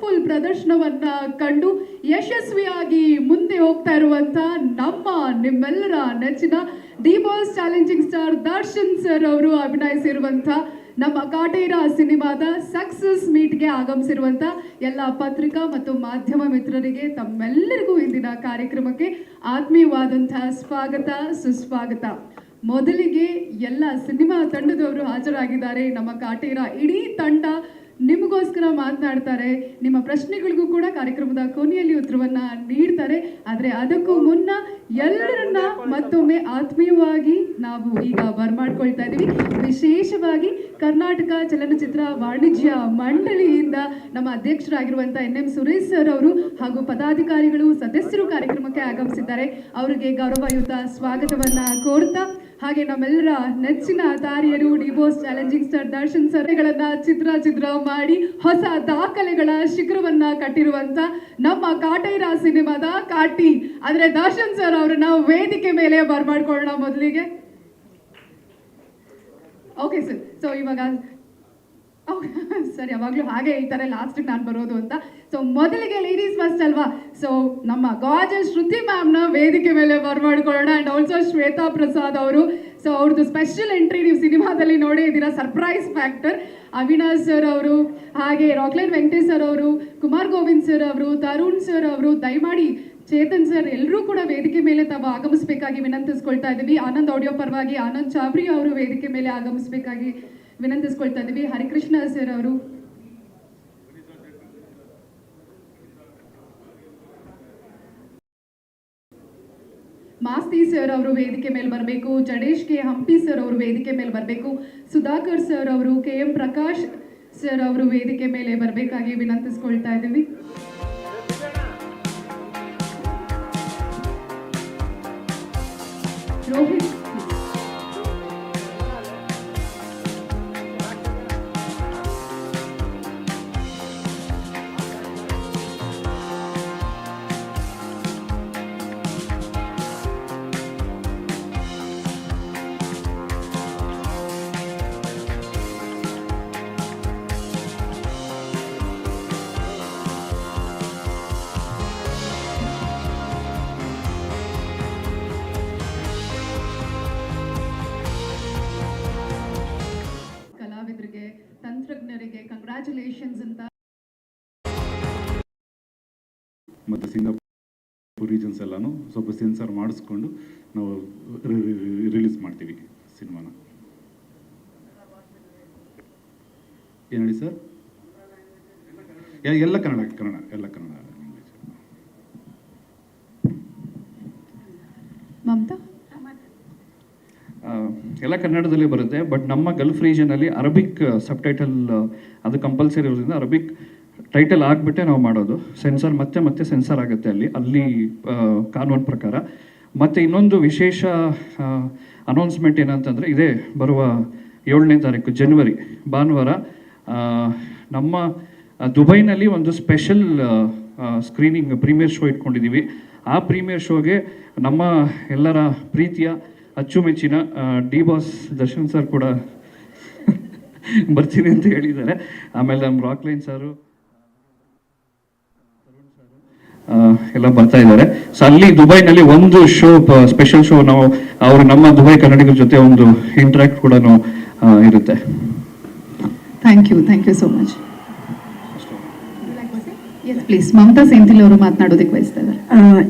House full ಪ್ರದರ್ಶನವನ್ನ ಕಂಡು ಯಶಸ್ವಿಯಾಗಿ ಮುಂದೆ ಹೋಗ್ತಾ ಇರುವಂತ ನಮ್ಮ ನಿಮ್ಮೆಲ್ಲರ ನೆಚ್ಚಿನ D boss challenging star Darshan sir ಅವರು ಅಭಿನಯಿಸಿರುವಂತ ನಮ್ಮ ಕಾಟೇರ ಸಿನಿಮಾದ ಸಕ್ಸಸ್ ಮೀಟ್ಗೆ ಆಗಮಿಸಿರುವಂತ ಎಲ್ಲ ಪತ್ರಿಕಾ ಮತ್ತು ಮಾಧ್ಯಮ ಮಿತ್ರರಿಗೆ ತಮ್ಮೆಲ್ಲರಿಗೂ ಇಂದಿನ ಕಾರ್ಯಕ್ರಮಕ್ಕೆ ಆತ್ಮೀಯವಾದಂತಹ ಸ್ವಾಗತ, ಸುಸ್ವಾಗತ. ಮೊದಲಿಗೆ ಎಲ್ಲ ಸಿನಿಮಾ ತಂಡದವರು ಹಾಜರಾಗಿದ್ದಾರೆ. ನಮ್ಮ ಕಾಟೇರ ಇಡೀ ತಂಡ ನಿಮಗೋಸ್ಕರ ಮಾತನಾಡ್ತಾರೆ, ನಿಮ್ಮ ಪ್ರಶ್ನೆಗಳಿಗೂ ಕೂಡ ಕಾರ್ಯಕ್ರಮದ ಕೊನೆಯಲ್ಲಿ ಉತ್ತರವನ್ನ ನೀಡ್ತಾರೆ. ಆದರೆ ಅದಕ್ಕೂ ಮುನ್ನ ಎಲ್ಲರನ್ನ ಮತ್ತೊಮ್ಮೆ ಆತ್ಮೀಯವಾಗಿ ನಾವು ಈಗ ಬರ್ಮಾಡ್ಕೊಳ್ತಾ ಇದ್ದೀವಿ. ವಿಶೇಷವಾಗಿ ಕರ್ನಾಟಕ ಚಲನಚಿತ್ರ ವಾಣಿಜ್ಯ ಮಂಡಳಿಯಿಂದ ನಮ್ಮ ಅಧ್ಯಕ್ಷರಾಗಿರುವಂತ ಎನ್ ಎಂ ಸುರೇಶ್ ಸರ್ ಅವರು ಹಾಗೂ ಪದಾಧಿಕಾರಿಗಳು, ಸದಸ್ಯರು ಕಾರ್ಯಕ್ರಮಕ್ಕೆ ಆಗಮಿಸಿದ್ದಾರೆ. ಅವರಿಗೆ ಗೌರವಯುತ ಸ್ವಾಗತವನ್ನ ಕೋರ್ತಾ ಹಾಗೆ ನಮ್ಮೆಲ್ಲರ ನೆಚ್ಚಿನ ತಾರಿಯರು ಡಿವೋರ್ಸ್ ಚಾಲೆಂಜಿಂಗ್ ಸ್ಟಾರ್ ದರ್ಶನ್ ಸರ್ಗಳನ್ನ ಚಿತ್ರ ಚಿತ್ರ ಮಾಡಿ ಹೊಸ ದಾಖಲೆಗಳ ಶಿಖರವನ್ನ ಕಟ್ಟಿರುವಂತ ನಮ್ಮ ಕಾಟೈರ ಸಿನಿಮಾದ ಕಾಟಿ. ಅಂದ್ರೆ ದರ್ಶನ್ ಸರ್ ಅವರನ್ನ ವೇದಿಕೆ ಮೇಲೆ ಬರ್ಮಾಡ್ಕೊಳ್ಳೋಣ ಮೊದಲಿಗೆ. ಓಕೆ ಸರ್ ಸೊ ಇವಾಗ ಸರಿ, ಯಾವಾಗಲೂ ಹಾಗೆ ಹೇಳ್ತಾರೆ ಲಾಸ್ಟಿಗೆ ನಾನು ಬರೋದು ಅಂತ. ಸೊ ಮೊದಲಿಗೆ ಲೇಡೀಸ್ ಫಸ್ಟ್ ಅಲ್ವಾ? ಸೊ ನಮ್ಮ ಗಾಜ ಶ್ರುತಿ ಮ್ಯಾಮ್ನ ವೇದಿಕೆ ಮೇಲೆ ಬರ್ಮಾಡ್ಕೊಳ್ಳೋಣ. ಆ್ಯಂಡ್ ಆಲ್ಸೋ ಶ್ವೇತಾ ಪ್ರಸಾದ್ ಅವರು. ಸೊ ಅವ್ರದ್ದು ಸ್ಪೆಷಲ್ ಎಂಟ್ರಿ ನೀವು ಸಿನಿಮಾದಲ್ಲಿ ನೋಡೇ ಇದ್ದೀರಾ? ಸರ್ಪ್ರೈಸ್ ಫ್ಯಾಕ್ಟರ್ ಅವಿನಾಶ್ ಸರ್ ಅವರು, ಹಾಗೆ ರಾಕ್ಲೈನ್ ವೆಂಕಟೇಶ್ ಸರ್ ಅವರು ಕುಮಾರ್ ಗೋವಿಂದ್ ಸರ್ ಅವರು ತರುಣ್ ಸರ್ ಅವರು, ದಯಮಾಡಿ ಚೇತನ್ ಸರ್ ಎಲ್ಲರೂ ಕೂಡ ವೇದಿಕೆ ಮೇಲೆ ತಾವು ಆಗಮಿಸಬೇಕಾಗಿ ವಿನಂತಿಸ್ಕೊಳ್ತಾ ಇದ್ದೀವಿ. ಆನಂದ್ ಆಡಿಯೋ ಪರವಾಗಿ ಆನಂದ್ ಚಾಬ್ರಿ ಅವರು ವೇದಿಕೆ ಮೇಲೆ ಆಗಮಿಸಬೇಕಾಗಿ ವಿನಂತಿಸ್ಕೊಳ್ತಾ ಇದ್ದೀವಿ. ಹರಿಕೃಷ್ಣ ಸರ್ ಅವರು. ಮಾಸ್ತಿ ಸರ್ ಅವರು ವೇದಿಕೆ ಮೇಲೆ ಬರಬೇಕು. ಜಡೇಶ್ ಕೆ ಹಂಪಿ ಸರ್ ಅವರು ವೇದಿಕೆ ಮೇಲೆ ಬರಬೇಕು. ಸುಧಾಕರ್ ಸರ್ ಅವರು, ಕೆ ಎಂ ಪ್ರಕಾಶ್ ಸರ್ ಅವರು ವೇದಿಕೆ ಮೇಲೆ ಬರಬೇಕಾಗಿ ವಿನಂತಿಸ್ಕೊಳ್ತಾ ಇದ್ದೀವಿ. ರೋಹಿತ್ ಕಂಗ್ರ್ಯಾಚುಲೇಷನ್ಸ್ ಅಂತ ಮತ್ತು ಸಿಂಗಾಪುರ್ ರೀಜನ್ಸ್ ಎಲ್ಲನೂ ಸ್ವಲ್ಪ ಸೆನ್ಸರ್ ಮಾಡಿಸ್ಕೊಂಡು ನಾವು ರಿಲೀಸ್ ಮಾಡ್ತೀವಿ ಸಿನಿಮಾನ. ಏನು ಹೇಳಿ ಸರ್ ಎಲ್ಲ ಕನ್ನಡ ಕನ್ನಡ, ಎಲ್ಲ ಕನ್ನಡ ಲ್ಯಾಂಗ್ವೇಜ್ ಮಮತಾ ಆ, ಎಲ್ಲ ಕನ್ನಡದಲ್ಲೇ ಬರುತ್ತೆ ಬಟ್ ನಮ್ಮ ಗಲ್ಫ್ ರೀಜನಲ್ಲಿ ಅರಬಿಕ್ ಸಬ್ ಟೈಟಲ್ ಅದು ಕಂಪಲ್ಸರಿ ಇರೋದ್ರಿಂದ ಅರಬಿಕ್ ಟೈಟಲ್ ಆಗಿಬಿಟ್ಟೆ ನಾವು ಮಾಡೋದು. ಸೆನ್ಸರ್ ಮತ್ತೆ ಮತ್ತೆ ಸೆನ್ಸರ್ ಆಗುತ್ತೆ ಅಲ್ಲಿ ಅಲ್ಲಿ ಆ, ಕಾನೂನು ಪ್ರಕಾರ. ಮತ್ತು ಇನ್ನೊಂದು ವಿಶೇಷ ಅನೌನ್ಸ್ಮೆಂಟ್ ಏನಂತಂದರೆ ಇದೇ ಬರುವ ಏಳನೇ ತಾರೀಕು ಜನವರಿ ಭಾನುವಾರ ನಮ್ಮ ದುಬೈನಲ್ಲಿ ಒಂದು ಸ್ಪೆಷಲ್ ಸ್ಕ್ರೀನಿಂಗ್ ಪ್ರೀಮಿಯರ್ ಶೋ ಇಟ್ಕೊಂಡಿದ್ದೀವಿ ಆ ಪ್ರೀಮಿಯರ್ ಶೋಗೆ ನಮ್ಮ ಎಲ್ಲರ ಪ್ರೀತಿಯ ಅಚ್ಚುಮೆಚ್ಚಿನ ಡಿ ಬಾಸ್ ದರ್ಶನ್ ಸರ್ ಕೂಡ ಬರ್ತೀನಿ ಅಂತ ಹೇಳಿದ್ದಾರೆ. ಆಮೇಲೆ ನಮ್ಮ ರಾಕ್ಲೈನ್ ಸಾರು ಸರು ಎಲ್ಲ ಬರ್ತಾ ಇದ್ದಾರೆ. ಸೊ ಅಲ್ಲಿ ದುಬೈನಲ್ಲಿ ಒಂದು ಶೋ ಸ್ಪೆಷಲ್ ಶೋ ನಾವು, ಅವರು ನಮ್ಮ ದುಬೈ ಕನ್ನಡಿಗರ ಜೊತೆ ಒಂದು ಇಂಟ್ರಾಕ್ಟ್ ಕೂಡ ಇರುತ್ತೆ. Thank you thank you so much please Mamata Senthil ಅವರು ಮಾತನಾಡೋದಕ್ಕೆ ಬಯಸ್ತಾರೆ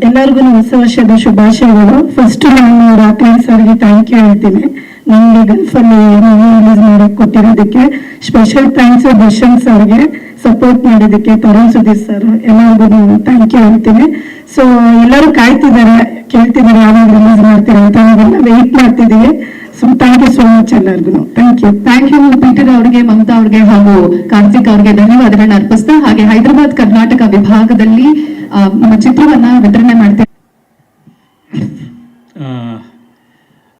ಎಲ್ಲರಿಗೂ ಹೊಸ ವರ್ಷದ ಶುಭಾಶಯಗಳು. ಫಸ್ಟ್ ನಾನು ರಾಕ್ಲೈನ್ ಸರ್ಗೆ ಥ್ಯಾಂಕ್ ಯು ಹೇಳ್ತೀನಿ. ನನಗೆ ಗಲ್ಫಲ್ಲಿ ಮೂವಿ ರಿಲೀಸ್ ಮಾಡಕ್ಕೆ ಕೊಟ್ಟಿರೋದಕ್ಕೆ ಸ್ಪೆಷಲ್ ಥ್ಯಾಂಕ್ಸ್ ದರ್ಶನ್ ಸರ್ಗೆ ಸಪೋರ್ಟ್ ಮಾಡಿದ್ದಕ್ಕೆ ತರುಣ್ ಸರ್ ಎಲ್ಲರಿಗೂ ಥ್ಯಾಂಕ್ ಯು ಹೇಳ್ತೀನಿ. ಸೊ ಎಲ್ಲರೂ ಕಾಯ್ತಿದ್ದಾರೆ, ಕೇಳ್ತಿದ್ದಾರೆ ಯಾವಾಗ ರಿಲೀಸ್ ಮಾಡ್ತೀರಾ ಅಂತ. ನಾವೆಲ್ಲ ವೆಯ್ಟ್ ಮಾಡ್ತಿದ್ದೀವಿ. So thank you so much ಎಲ್ಲರಿಗೂ thank you thank you Peter ಅವರಿಗೆ, ಮಮತಾ ಅವರಿಗೆ ಹಾಗೂ ಕಾರ್ತಿಕ್ ಅವರಿಗೆ ಧನ್ಯವಾದಗಳನ್ನ ಅರ್ಪಿಸ್ತಾ, ಹಾಗೆ ಹೈದರಾಬಾದ್ ಕರ್ನಾಟಕ ವಿಭಾಗದಲ್ಲಿ ನಮ್ಮ ಚಿತ್ರವನ್ನ ವಿತರಣೆ ಮಾಡ್ತೇವೆ